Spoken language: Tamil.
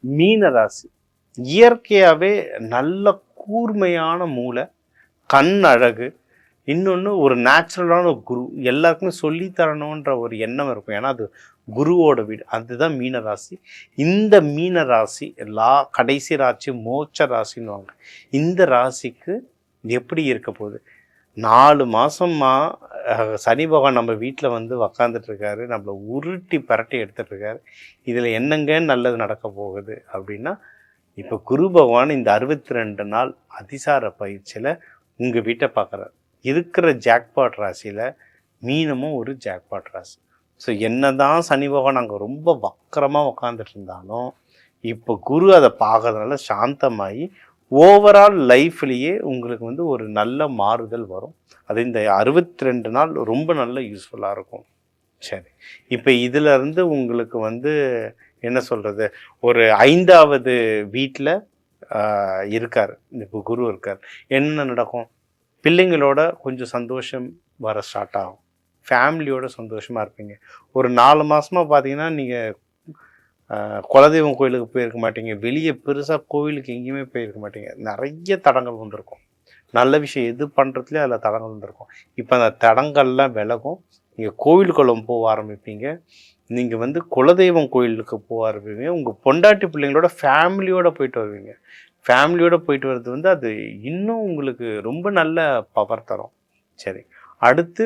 மீன ராசி இயற்கையாகவே நல்ல கூர்மையான மூளை கண் அழகு இன்னொன்று ஒரு நேச்சுரலான ஒரு குரு. எல்லாருக்குமே சொல்லி தரணுன்ற ஒரு எண்ணம் இருக்கும். ஏன்னா அது குருவோட வீடு. அதுதான் மீன ராசி இந்த மீன ராசி லா கடைசி ராசி மோட்ச ராசின்னுவாங்க. இந்த ராசிக்கு எப்படி இருக்க போகுது? நாலு மாதமாக சனி பகவான் நம்ம வீட்டில் வந்து உக்காந்துட்ருக்காரு நம்மளை உருட்டி பரட்டி எடுத்துட்ருக்காரு இதில் என்னங்க நல்லது நடக்க போகுது அப்படின்னா இப்போ குரு பகவான் இந்த அறுபத்தி ரெண்டு நாள் அதிசார பயிற்சியில் உங்கள் வீட்டை பார்க்குறாரு இருக்கிற ஜாக்பாட் ராசியில் மீனமும் ஒரு ஜாக்பாட் ராசி. ஸோ என்னதான் சனி பகவான் அங்கே ரொம்ப வக்கரமாக உக்காந்துட்டு இருந்தாலும் இப்போ குரு அதை பார்க்கறதுனால சாந்தமாகி ஓவரால் லைஃப்லேயே உங்களுக்கு வந்து ஒரு நல்ல மாறுதல் வரும். அது இந்த அறுபத்தி ரெண்டு நாள் ரொம்ப நல்ல யூஸ்ஃபுல்லாக இருக்கும். சரி. இப்போ இதிலருந்து உங்களுக்கு வந்து என்ன சொல்கிறது ஒரு ஐந்தாவது வீட்டில் இருக்கார். இந்த குரு இருக்கார். என்ன நடக்கும்? பிள்ளைங்களோட கொஞ்சம் சந்தோஷம் வர ஸ்டார்ட் ஆகும். ஃபேமிலியோட சந்தோஷமாக இருப்பீங்க. ஒரு நாலு மாதமாக பார்த்தீங்கன்னா நீங்கள் குலதெய்வம் கோயிலுக்கு போயிருக்க மாட்டீங்க. வெளியே பெருசாக கோவிலுக்கு எங்கேயுமே போயிருக்க மாட்டீங்க. நிறைய தடங்கள் வந்திருக்கும். நல்ல விஷயம் எது பண்ணுறதுலேயே அதில் தடங்கள் வந்திருக்கும். இப்போ அந்த தடங்கள்லாம் விலகும். நீங்கள் கோவில் குளம் போக ஆரம்பிப்பீங்க. நீங்கள் வந்து குலதெய்வம் கோயிலுக்கு போக ஆரம்பிப்பீங்க. உங்கள் பொண்டாட்டி பிள்ளைங்களோட ஃபேமிலியோடு போயிட்டு வருவீங்க. ஃபேமிலியோடு போயிட்டு வர்றது வந்து அது இன்னும் உங்களுக்கு ரொம்ப நல்ல பவர் தரும். சரி. அடுத்து